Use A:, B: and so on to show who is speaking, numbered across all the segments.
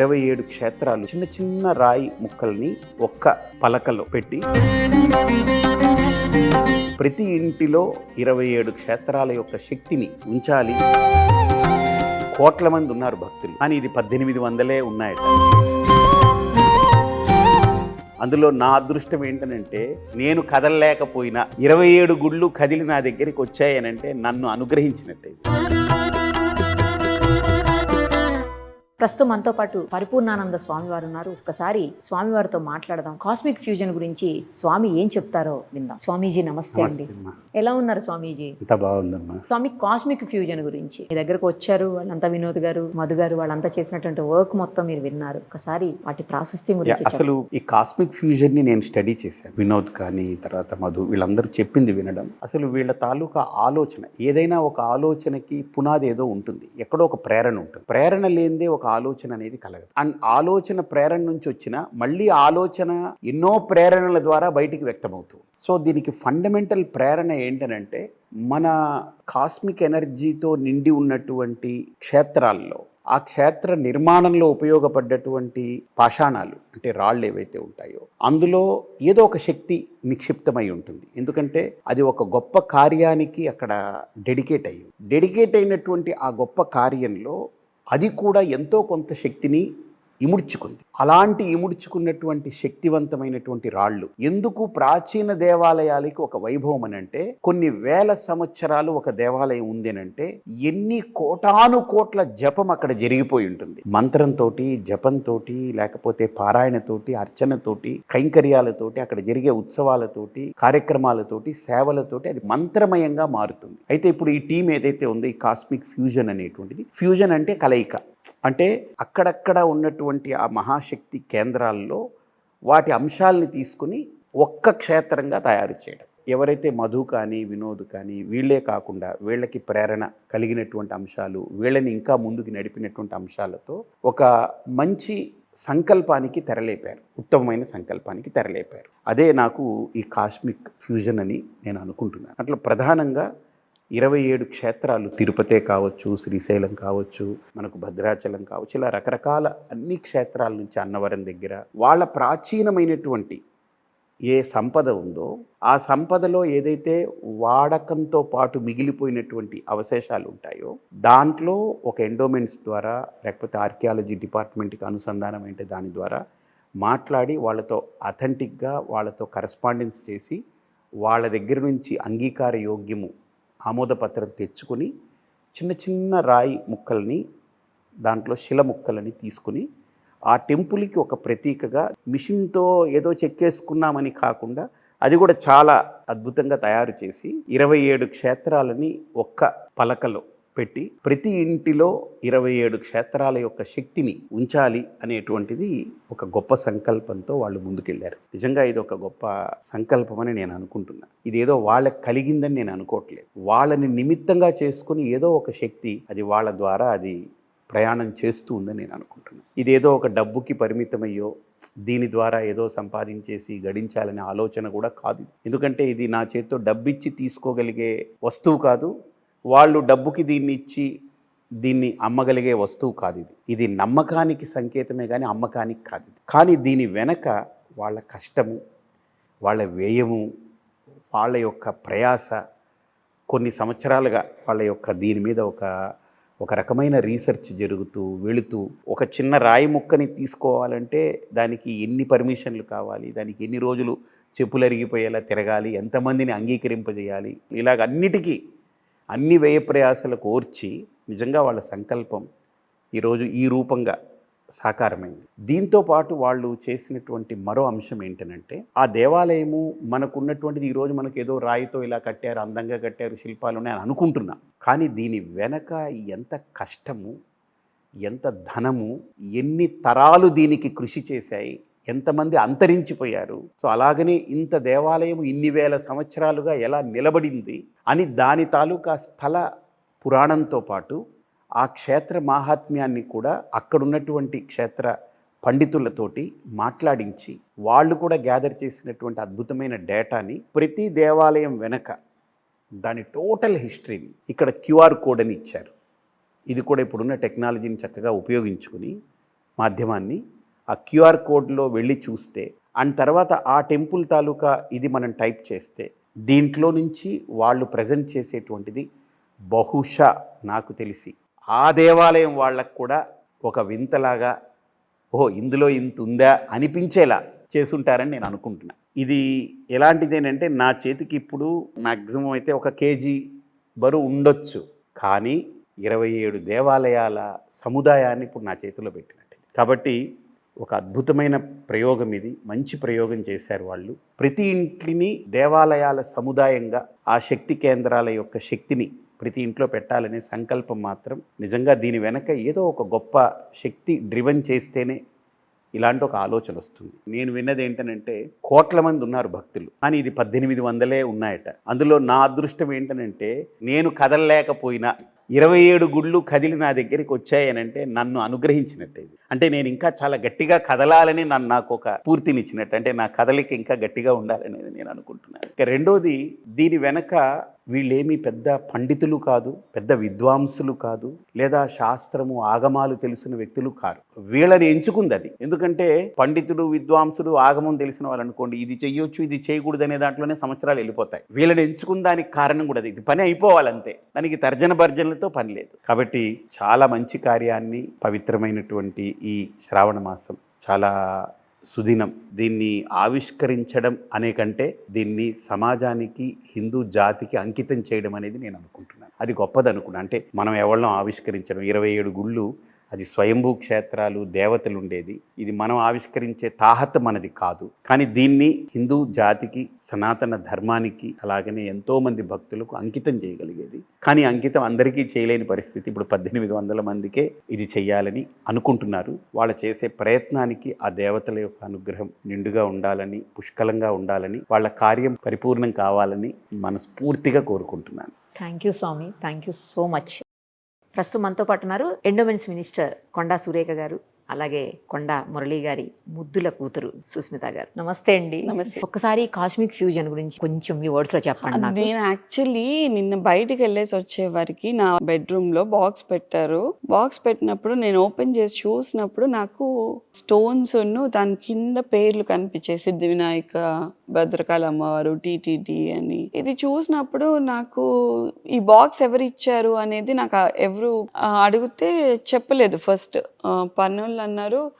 A: ఇరవై ఏడు క్షేత్రాలు చిన్న చిన్న రాయి ముక్కల్ని ఒక్క పలకలో పెట్టి ప్రతి ఇంటిలో ఇరవై ఏడు క్షేత్రాల యొక్క శక్తిని ఉంచాలి. కోట్ల మంది ఉన్నారు భక్తులు. కానీ ఇది పద్దెనిమిది వందలే ఉన్నాయి. అందులో నా అదృష్టం ఏంటనంటే నేను కదలలేకపోయినా ఇరవై ఏడు గుళ్ళు కదిలి నా దగ్గరికి వచ్చాయనంటే నన్ను అనుగ్రహించినట్టే
B: ప్రస్తుతం మనతో పాటు పరిపూర్ణానంద స్వామి వారు ఉన్నారు. ఒక్కసారి స్వామివారితో మాట్లాడదాం. కాస్మిక్ ఫ్యూజన్ గురించి స్వామి ఏం చెప్తారో విందాం. స్వామీజీ నమస్తే అండి. ఎలా ఉన్నారు స్వామీజీ?
A: బాగుందమ్మా.
B: స్వామి కాస్మిక్ ఫ్యూజన్ గురించి. మీ దగ్గరకు వచ్చారు వాళ్ళంతా వినోద్ గారు మధు గారు వాళ్ళంతా చేసినటువంటి వర్క్ మొత్తం మీరు విన్నారు. ఒకసారి వాటి ప్రాశస్త్యం గురించి
A: అసలు ఈ కాస్మిక్ ఫ్యూజన్ని నేను స్టడీ చేశాను. వినోద్ కానీ తర్వాత మధు వీళ్ళందరూ చెప్పింది వినడం. అసలు వీళ్ళ తాలూకా ఆలోచన ఏదైనా ఒక ఆలోచనకి పునాది ఏదో ఉంటుంది. ఎక్కడో ఒక ప్రేరణ ఉంటుంది. ప్రేరణ లేనిదే ఒక ఆలోచన అనేది కలగదు. అండ్ ఆలోచన ప్రేరణ నుంచి వచ్చిన మళ్ళీ ఆలోచన ఎన్నో ప్రేరణల ద్వారా బయటికి వ్యక్తమవుతుంది సో దీనికి ఫండమెంటల్ ప్రేరణ ఏంటనంటే మన కాస్మిక్ ఎనర్జీతో నిండి ఉన్నటువంటి క్షేత్రాల్లో ఆ క్షేత్ర నిర్మాణంలో ఉపయోగపడ్డటువంటి పాషాణాలు అంటే రాళ్ళు ఏవైతే ఉంటాయో అందులో ఏదో ఒక శక్తి నిక్షిప్తమై ఉంటుంది. ఎందుకంటే అది ఒక గొప్ప కార్యానికి అక్కడ డెడికేట్ అయ్యింది. డెడికేట్ అయినటువంటి ఆ గొప్ప కార్యంలో అది కూడా ఎంతో కొంత శక్తిని ఇముడ్చుకుంది. అలాంటి ఇముడ్చుకున్నటువంటి శక్తివంతమైనటువంటి రాళ్ళు ఎందుకు ప్రాచీన దేవాలయాలకి ఒక వైభవం అని అంటే కొన్ని వేల సంవత్సరాలు ఒక దేవాలయం ఉంది అంటే ఎన్ని కోటాను కోట్ల జపం అక్కడ జరిగిపోయి ఉంటుంది. మంత్రంతో జపంతో లేకపోతే పారాయణతోటి అర్చనతోటి కైంకర్యాలతోటి అక్కడ జరిగే ఉత్సవాలతోటి కార్యక్రమాలతోటి సేవలతోటి అది మంత్రమయంగా మారుతుంది. అయితే ఇప్పుడు ఈ టీం ఏదైతే ఉందో ఈ కాస్మిక్ ఫ్యూజన్ అనేటువంటిది ఫ్యూజన్ అంటే కలయిక. అంటే అక్కడక్కడ ఉన్నటువంటి ఆ మహాశక్తి కేంద్రాల్లో వాటి అంశాలని తీసుకుని ఒక్క క్షేత్రంగా తయారు చేయడం. ఎవరైతే మధు కానీ వినోద్ కానీ వీళ్ళే కాకుండా వీళ్ళకి ప్రేరణ కలిగినటువంటి అంశాలు వీళ్ళని ఇంకా ముందుకు నడిపినటువంటి అంశాలతో ఒక మంచి సంకల్పానికి తెరలేపారు. ఉత్తమమైన సంకల్పానికి తెరలేపారు. అదే నాకు ఈ కాస్మిక్ ఫ్యూజన్ అని నేను అనుకుంటున్నాను. అట్లా ప్రధానంగా ఇరవై ఏడు క్షేత్రాలు తిరుపతే కావచ్చు శ్రీశైలం కావచ్చు మనకు భద్రాచలం కావచ్చు ఇలా రకరకాల అన్ని క్షేత్రాల నుంచి అన్నవరం దగ్గర వాళ్ళ ప్రాచీనమైనటువంటి ఏ సంపద ఉందో ఆ సంపదలో ఏదైతే వాడకంతో పాటు మిగిలిపోయినటువంటి అవశేషాలు ఉంటాయో దాంట్లో ఒక ఎండోమెంట్స్ ద్వారా లేకపోతే ఆర్కియాలజీ డిపార్ట్మెంట్కి అనుసంధానం అంటే దాని ద్వారా మాట్లాడి వాళ్ళతో అథెంటిక్గా వాళ్ళతో కరస్పాండెన్స్ చేసి వాళ్ళ దగ్గర నుంచి అంగీకార యోగ్యము ఆమోదపత్రం తెచ్చుకొని చిన్న చిన్న రాయి ముక్కల్ని దాంట్లో శిల ముక్కలని తీసుకుని ఆ టెంపుల్కి ఒక ప్రతీకగా మిషన్తో ఏదో చెక్కేసుకున్నామని కాకుండా అది కూడా చాలా అద్భుతంగా తయారు చేసి ఇరవై ఏడు క్షేత్రాలని ఒక్క పలకలో పెట్టి ప్రతి ఇంటిలో ఇరవై ఏడు క్షేత్రాల యొక్క శక్తిని ఉంచాలి అనేటువంటిది ఒక గొప్ప సంకల్పంతో వాళ్ళు ముందుకెళ్ళారు. నిజంగా ఇది ఒక గొప్ప సంకల్పం అని నేను అనుకుంటున్నా. ఇదేదో వాళ్ళకి కలిగిందని నేను అనుకోవట్లేదు. వాళ్ళని నిమిత్తంగా చేసుకుని ఏదో ఒక శక్తి అది వాళ్ళ ద్వారా అది ప్రయాణం చేస్తూ ఉందని నేను అనుకుంటున్నాను ఇదేదో ఒక డబ్బుకి పరిమితమయ్యో దీని ద్వారా ఏదో సంపాదించేసి గడించాలనే ఆలోచన కూడా కాదు ఎందుకంటే ఇది నా చేతితో డబ్బిచ్చి తీసుకోగలిగే వస్తువు కాదు వాళ్ళు డబ్బుకి దీన్ని ఇచ్చి దీన్ని అమ్మగలిగే వస్తువు కాదు ఇది. ఇది నమ్మకానికి సంకేతమే కానీ అమ్మకానికి కాదు ఇది. కానీ దీని వెనక వాళ్ళ కష్టము వాళ్ళ వ్యయము వాళ్ళ యొక్క ప్రయాస కొన్ని సంవత్సరాలుగా వాళ్ళ యొక్క దీని మీద ఒక ఒక రకమైన రీసెర్చ్ జరుగుతూ వెళుతూ ఒక చిన్న రాయి ముక్కని తీసుకోవాలంటే దానికి ఎన్ని పర్మిషన్లు కావాలి దానికి ఎన్ని రోజులు చెప్పులు అరిగిపోయేలా తిరగాలి ఎంతమందిని అంగీకరింపజేయాలి ఇలాగ అన్నిటికీ అన్ని వ్యయ ప్రయాసలకు ఓర్చి నిజంగా వాళ్ళ సంకల్పం ఈరోజు ఈ రూపంగా సాకారమైంది. దీంతో పాటు వాళ్ళు చేసినటువంటి మరో అంశం ఏంటనంటే ఆ దేవాలయము మనకున్నటువంటిది ఈరోజు మనకు ఏదో రాయితో ఇలా కట్టారు అందంగా కట్టారు శిల్పాలు అని అనుకుంటున్నా. కానీ దీని వెనక ఎంత కష్టము ఎంత ధనము ఎన్ని తరాలు దీనికి కృషి చేశాయి ఎంతమంది అంతరించిపోయారు. సో అలాగనే ఇంత దేవాలయం ఇన్ని వేల సంవత్సరాలుగా ఎలా నిలబడింది అని దాని తాలూకా స్థల పురాణంతో పాటు ఆ క్షేత్ర మాహాత్మ్యాన్ని కూడా అక్కడున్నటువంటి క్షేత్ర పండితులతోటి మాట్లాడించి వాళ్ళు కూడా గ్యాదర్ చేసినటువంటి అద్భుతమైన డేటాని ప్రతి దేవాలయం వెనక దాని టోటల్ హిస్టరీని ఇక్కడ క్యూఆర్ కోడ్ అని ఇచ్చారు. ఇది కూడా ఇప్పుడున్న టెక్నాలజీని చక్కగా ఉపయోగించుకుని మాధ్యమాన్ని ఆ క్యూఆర్ కోడ్లో వెళ్ళి చూస్తే అండ్ తర్వాత ఆ టెంపుల్ తాలూకా ఇది మనం టైప్ చేస్తే దీంట్లో నుంచి వాళ్ళు ప్రజెంట్ చేసేటువంటిది బహుశా నాకు తెలిసి ఆ దేవాలయం వాళ్ళకు కూడా ఒక వింతలాగా ఓహో ఇందులో ఇంత ఉందా అనిపించేలా చేసుంటారని నేను అనుకుంటున్నా. ఇది ఎలాంటిదేనంటే నా చేతికి ఇప్పుడు మ్యాక్సిమం అయితే ఒక కేజీ బరువు ఉండొచ్చు కానీ ఇరవై ఏడు దేవాలయాల సముదాయాన్ని ఇప్పుడు నా చేతిలో పెట్టినట్టు. కాబట్టి ఒక అద్భుతమైన ప్రయోగం ఇది. మంచి ప్రయోగం చేశారు వాళ్ళు. ప్రతి ఇంటిని దేవాలయాల సముదాయంగా ఆ శక్తి కేంద్రాల యొక్క శక్తిని ప్రతి ఇంట్లో పెట్టాలనే సంకల్పం మాత్రం నిజంగా దీని వెనక ఏదో ఒక గొప్ప శక్తి డ్రివన్ చేస్తేనే ఇలాంటి ఒక ఆలోచన వస్తుంది. నేను విన్నది ఏంటనంటే కోట్ల మంది ఉన్నారు భక్తులు. కానీ ఇది పద్దెనిమిది వందలే ఉన్నాయట. అందులో నా అదృష్టం ఏంటనంటే నేను కదలలేకపోయినా ఇరవై ఏడు గుళ్ళు కదిలి నా దగ్గరికి వచ్చాయనంటే నన్ను అనుగ్రహించినట్టే అంటే నేను ఇంకా చాలా గట్టిగా కదలాలని నన్ను నాకు ఒక పూర్తినిచ్చినట్టు అంటే నా కదలిక ఇంకా గట్టిగా ఉండాలనేది నేను అనుకుంటున్నాను. ఇక రెండోది దీని వెనక వీళ్ళేమీ పెద్ద పండితులు కాదు పెద్ద విద్వాంసులు కాదు లేదా శాస్త్రము ఆగమాలు తెలిసిన వ్యక్తులు కారు. వీళ్ళని ఎంచుకుంది అది ఎందుకంటే పండితుడు విద్వాంసుడు ఆగమం తెలిసిన వాళ్ళు అనుకోండి ఇది చెయ్యొచ్చు ఇది చేయకూడదు అనే దాంట్లోనే సంవత్సరాలు వెళ్ళిపోతాయి. వీళ్ళని ఎంచుకున్న దానికి కారణం కూడా అది. ఇది పని అయిపోవాలంతే. దానికి తర్జన భర్జనలతో పని లేదు. కాబట్టి చాలా మంచి కార్యాన్ని పవిత్రమైనటువంటి ఈ శ్రావణ మాసం చాలా సుదినం. దీన్ని ఆవిష్కరించడం అనే కంటే దీన్ని సమాజానికి హిందూ జాతికి అంకితం చేయడం అనేది నేను అనుకుంటున్నాను. అది గొప్పది అనుకున్నాను అంటే మనం ఎవరినో ఆవిష్కరించడం? ఇరవై ఏడు గుళ్ళు అది స్వయంభూ క్షేత్రాలు దేవతలు ఉండేది ఇది మనం ఆవిష్కరించే తాహత మనది కాదు. కానీ దీన్ని హిందూ జాతికి సనాతన ధర్మానికి అలాగనే ఎంతోమంది భక్తులకు అంకితం చేయగలిగేది. కానీ అంకితం అందరికీ చేయలేని పరిస్థితి ఇప్పుడు పద్దెనిమిది వందల మందికే ఇది చేయాలని అనుకుంటున్నారు. వాళ్ళు చేసే ప్రయత్నానికి ఆ దేవతల యొక్క అనుగ్రహం నిండుగా ఉండాలని పుష్కలంగా ఉండాలని వాళ్ళ కార్యం పరిపూర్ణం కావాలని మనస్ఫూర్తిగా కోరుకుంటున్నాను.
B: Thank you Swami thank you so much ప్రస్తుతం మనతో పాటు ఉన్నారు ఎండోమెన్స్ మినిస్టర్ కొండా సురేఖ గారు. అలాగే కొండా మురళి గారి ముద్దుల కూతురు సుస్మిత గారు. నమస్తే అండి.
C: నమస్తే.
B: ఒక్కసారి కాస్మిక్ ఫ్యూజన్ గురించి కొంచెం మీ వర్డ్స్లో చెప్పండి నాకు.
C: నేను యాక్చువల్లీ నిన్న బయటికి వెళ్ళేసి వచ్చే వరకు నా బెడ్రూమ్లో బాక్స్ పెట్టారు. బాక్స్ పెట్టినప్పుడు నేను ఓపెన్ చేసి చూసినప్పుడు నాకు స్టోన్స్ దాని కింద పేర్లు కనిపించాయి సిద్ధి వినాయక భద్రకాళ అమ్మవారు టీటీడీ అని. ఇది చూసినప్పుడు నాకు ఈ బాక్స్ ఎవరు ఇచ్చారు అనేది నాకు ఎవరు అడిగితే చెప్పలేదు. ఫస్ట్ పన్నులు అన్నారు.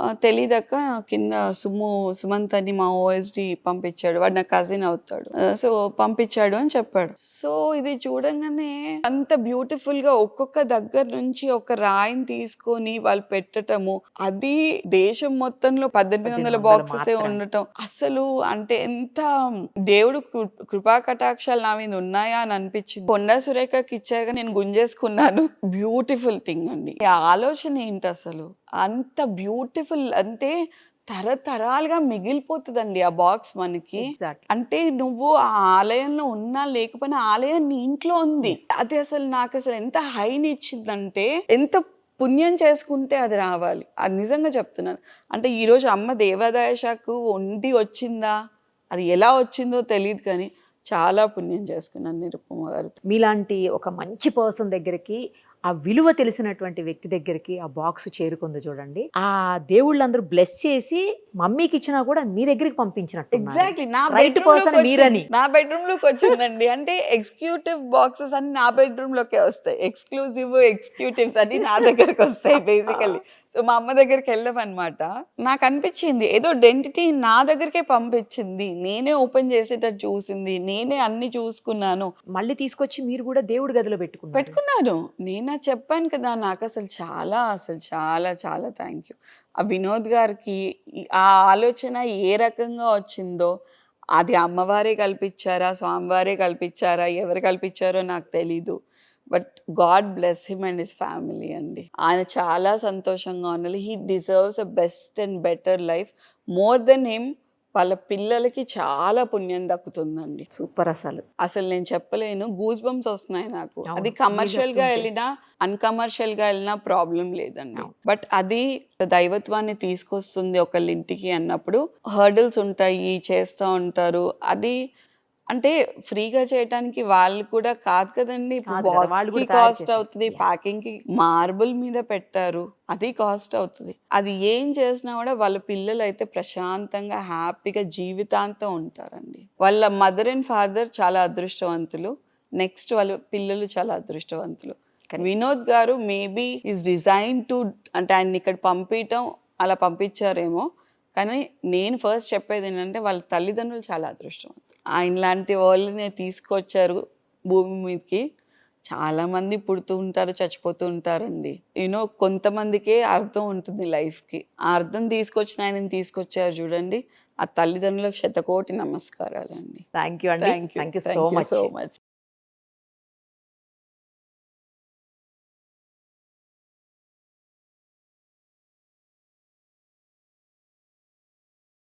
C: ఆ, తెలీదక్క కింద సుము సుమంత్ అని మా ఓఎస్డి పంపించాడు. వాడు నా కజిన్ అవుతాడు. సో పంపించాడు అని చెప్పాడు. సో ఇది చూడంగానే అంత బ్యూటిఫుల్గా ఒక్కొక్క దగ్గర నుంచి ఒక రాయిని తీసుకొని వాళ్ళు పెట్టటము అది దేశం మొత్తంలో పద్దెనిమిది వందల
B: 1800
C: బాక్సెస్. ఉండటం అసలు అంటే ఎంత దేవుడు కృపా కటాక్షాలు నా మీద ఉన్నాయా అని అనిపించింది. కొండా సురేఖకి ఇచ్చారుగా నేను గుంజేసుకున్నాను. బ్యూటిఫుల్ థింగ్ అండి. ఆలోచన ఏంటి అసలు? అంత బ్యూటిఫుల్ అంటే తరతరాలుగా మిగిలిపోతుందండి ఆ బాక్స్ మనకి. అంటే నువ్వు ఆ ఆలయంలో ఉన్నా లేకపోయినా ఆలయం నీ ఇంట్లో ఉంది. అది అసలు నాకు అసలు ఎంత హైని ఇచ్చిందంటే ఎంత పుణ్యం చేసుకుంటే అది రావాలి. అది నిజంగా చెప్తున్నాను. అంటే ఈరోజు అమ్మ దేవాదాయ శాఖకు వండి వచ్చిందా? అది ఎలా వచ్చిందో తెలియదు కానీ చాలా పుణ్యం చేసుకున్నాను నిరుపమ గారు
B: మీలాంటి ఒక మంచి పర్సన్ దగ్గరికి ఆ విలువ తెలిసినటువంటి వ్యక్తి దగ్గరికి ఆ బాక్స్ చేరుకుంది చూడండి. ఆ దేవుళ్ళందరూ బ్లెస్ చేసి మమ్మీకి ఇచ్చినా కూడా మీ దగ్గరికి పంపించినట్టు
C: ఎగ్జాక్ట్లీ నా
B: person
C: లోకి
B: మీరని.
C: నా బెడ్రూమ్లోకి వచ్చిందండి. అంటే ఎగ్జిక్యూటివ్ బాక్సెస్ అన్ని నా బెడ్రూమ్ లోకే వస్తాయి. ఎక్స్క్లూజివ్ ఎగ్జిక్యూటివ్స్ అన్ని నా దగ్గరకు వస్తాయి బేసికలీ సో మా అమ్మ దగ్గరికి వెళ్ళమన్నమాట. నాకు అనిపించింది. ఏదో డెంటిటీ నా దగ్గరికే పంపించింది. నేనే ఓపెన్ చేసేటట్టు చూసింది. నేనే అన్ని చూసుకున్నాను.
B: మళ్ళీ తీసుకొచ్చి మీరు కూడా దేవుడి గదిలో పెట్టుకున్నారు.
C: పెట్టుకున్నాను. నేను అది చెప్పాను కదా! నాకు అసలు చాలా అసలు చాలా చాలా థ్యాంక్ యూ. ఆ వినోద్ గారికి ఆ ఆలోచన ఏ రకంగా వచ్చిందో అది అమ్మవారే కల్పించారా స్వామివారే కల్పించారా ఎవరు కల్పించారో నాకు తెలీదు. But God bless him and his family అండి. ఆయన చాలా సంతోషంగా ఉండాలి he deserves a best and better life more than him. వాళ్ళ పిల్లలకి చాలా పుణ్యం దక్కుతుందండి.
B: సూపర్ అసలు.
C: అసలు నేను చెప్పలేను. గూస్ బంప్స్ వస్తున్నాయి నాకు. అది
B: మీరు కమర్షియల్గా.
C: వెళ్ళినా అన్కమర్షియల్గా వెళ్ళినా ప్రాబ్లం లేదండి. బట్ అది దైవత్వాన్ని తీసుకొస్తుంది ఒకళ్ళ ఇంటికి అన్నప్పుడు. హర్డిల్స్ ఉంటాయి చేస్తూ ఉంటారు. అది అంటే ఫ్రీగా చేయటానికి వాళ్ళు కూడా కాదు కదండి
B: కాదు కదా, వాళ్ళు
C: కాస్ట్. అవుతుంది. ప్యాకింగ్కి మార్బుల్ మీద పెట్టారు అది కాస్ట్ అవుతుంది అది ఏం చేసినా కూడా వాళ్ళ పిల్లలు అయితే ప్రశాంతంగా హ్యాపీగా జీవితాంతం ఉంటారండి వాళ్ళ మదర్ అండ్ ఫాదర్ చాలా అదృష్టవంతులు నెక్స్ట్ వాళ్ళ పిల్లలు చాలా అదృష్టవంతులు. వినోద్ గారు మేబీ ఈజ్ డిజైన్ టు అంటే ఆయన ఇక్కడ పంపించటం అలా పంపించారేమో కానీ నేను ఫస్ట్ చెప్పేది ఏంటంటే వాళ్ళ తల్లిదండ్రులు చాలా అదృష్టవంతులు. ఆయన లాంటి వాళ్ళని తీసుకొచ్చారు భూమి మీదకి. చాలా మంది పుడుతూ ఉంటారు చచ్చిపోతూ ఉంటారండి. యూనో కొంతమందికే అర్థం ఉంటుంది లైఫ్కి ఆ అర్థం తీసుకొచ్చిన ఆయనని తీసుకొచ్చారు చూడండి. ఆ తల్లిదండ్రులకు శతకోటి నమస్కారాలండి.
B: థ్యాంక్ యూ అండి. Thank you so much
C: so much